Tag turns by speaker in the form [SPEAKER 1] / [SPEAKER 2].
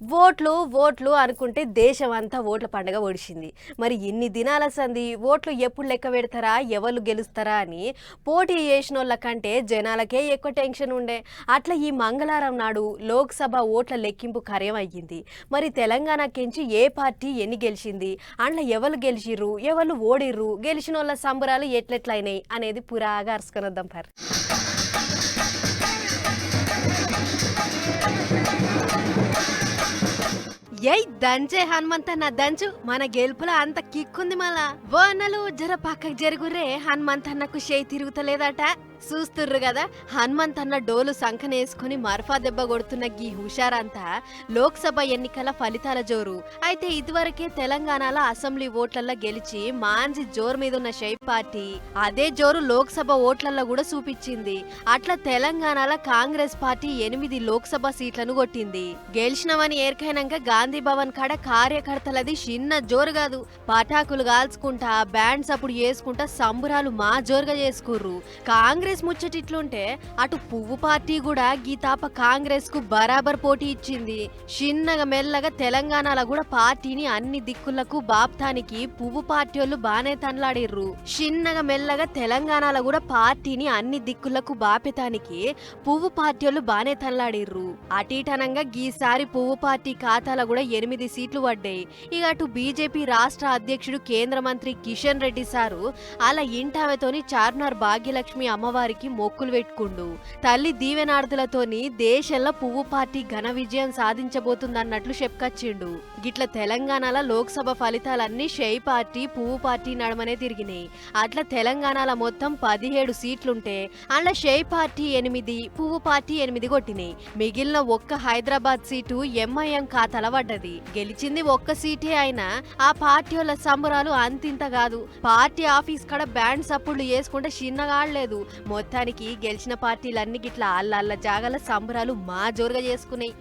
[SPEAKER 1] ఓట్లు ఓట్లు అనుకుంటే దేశం అంతా ఓట్ల పండగ ఒడిచింది మరి ఇన్ని దినాల సంది ఓట్లు ఎప్పుడు లెక్క పెడతారా ఎవరు గెలుస్తారా అని పోటీ చేసిన వాళ్ళ కంటే జనాలకే ఎక్కువ టెన్షన్ ఉండే. అట్లా ఈ మంగళవారం నాడు లోక్సభ ఓట్ల లెక్కింపు కార్యం అయ్యింది. మరి తెలంగాణకెంచి ఏ పార్టీ ఎన్ని గెలిచింది అండ్ల ఎవరు గెలిచిర్రు ఎవరు ఓడిర్రు గెలిచిన వాళ్ళ సంబరాలు ఎట్లెట్లయినాయి అనేది పురాగా అరుసుకొనొద్దాం పర్. ఏయ్ దంచే హనుమంత నా దంచు. మన గెలుపులో అంత కిక్కుంది మళ్ళా. బోనలు జర పక్కకు జరుగురే హనుమంతన్నకు చేయి తిరుగుతలేదట. చూస్తుర్రు కదా? హనుమంతన్న డోలు సంఖనేసుకుని మర్ఫా దెబ్బ కొడుతున్న గీ హుషారంతా లోక్సభ ఎన్నికల ఫలితాల జోరు. అయితే ఇదివరకే తెలంగాణలో అసెంబ్లీ ఓట్లల్లో గెలిచి మాంజి జోరు మీద ఉన్న షై పార్టీ అదే జోరు లోక్సభ ఓట్లల్లో కూడా చూపించింది అట్లా తెలంగాణలో కాంగ్రెస్ పార్టీ ఎనిమిది లోక్సభ సీట్లను కొట్టింది. గెలిచినవని ఏర్కైనాక గాంధీ భవన్ కాడ కార్యకర్తలది చిన్న జోరు కాదు. పటాకులు కాల్చుకుంటా బ్యాండ్స్ అప్పుడు చేసుకుంటా సంబురాలు మా జోరుగా చేసుకుర్రు. కాంగ్రెస్ కాంగ్రెస్ ముచ్చటిట్లుంటే అటు పువ్వు పార్టీ కూడా గీతాప కాంగ్రెస్కు బరాబర్ పోటీ ఇచ్చింది. చిన్నగా మెల్లగా తెలంగాణలో కూడా పార్టీని అన్ని దిక్కులకు బాప్తానికి పువ్వు పార్టీ వాళ్ళు బానే తనలాడిర్రు. చిన్నగా మెల్లగా తెలంగాణలో కూడా పార్టీని అన్ని దిక్కులకు బాపెతానికి పువ్వు పార్టీ వాళ్ళు బానే తనలాడిర్రు. అటీటనంగా గీసారి పువ్వు పార్టీ ఖాతాలో కూడా ఎనిమిది సీట్లు పడ్డాయి. ఇక అటు బీజేపీ రాష్ట్ర అధ్యక్షుడు కేంద్ర మంత్రి కిషన్ రెడ్డి సారు అలా ఇంటామెతోని చార్మినార్ భాగ్యలక్ష్మి అమ్మవారికి మొక్కులు పెట్టుకుండు. తల్లి దీవెనార్థులతోని దేశంలో పువ్వు పార్టీ ఘన విజయం సాధించబోతుందన్నట్లు చెప్పుకొచ్చిండు. గిట్ల తెలంగాణలో లోక్సభ ఫలితాలన్నీ షై పార్టీ పువ్వు పార్టీ నడమనే తిరిగినాయి. అట్లా తెలంగాణలో మొత్తం పదిహేడు సీట్లుంటే అలా షై పార్టీ ఎనిమిది పువ్వు పార్టీ ఎనిమిది కొట్టినాయి. మిగిలిన ఒక్క హైదరాబాద్ సీటు ఎంఐఎం ఖాతాల పడ్డది. గెలిచింది ఒక్క సీటే అయినా ఆ పార్టీ వాళ్ళ సంబరాలు అంతింత కాదు. పార్టీ ఆఫీస్ కడ బ్యాండ్ సప్పుళ్ళు వేసుకుంటే చిన్నగాడలేదు మొత్తానికి గెలిచిన పార్టీలన్నీ గిట్లా అల్లల్ల జాగల సంబరాలు మా జోరుగా చేసుకున్నాయి.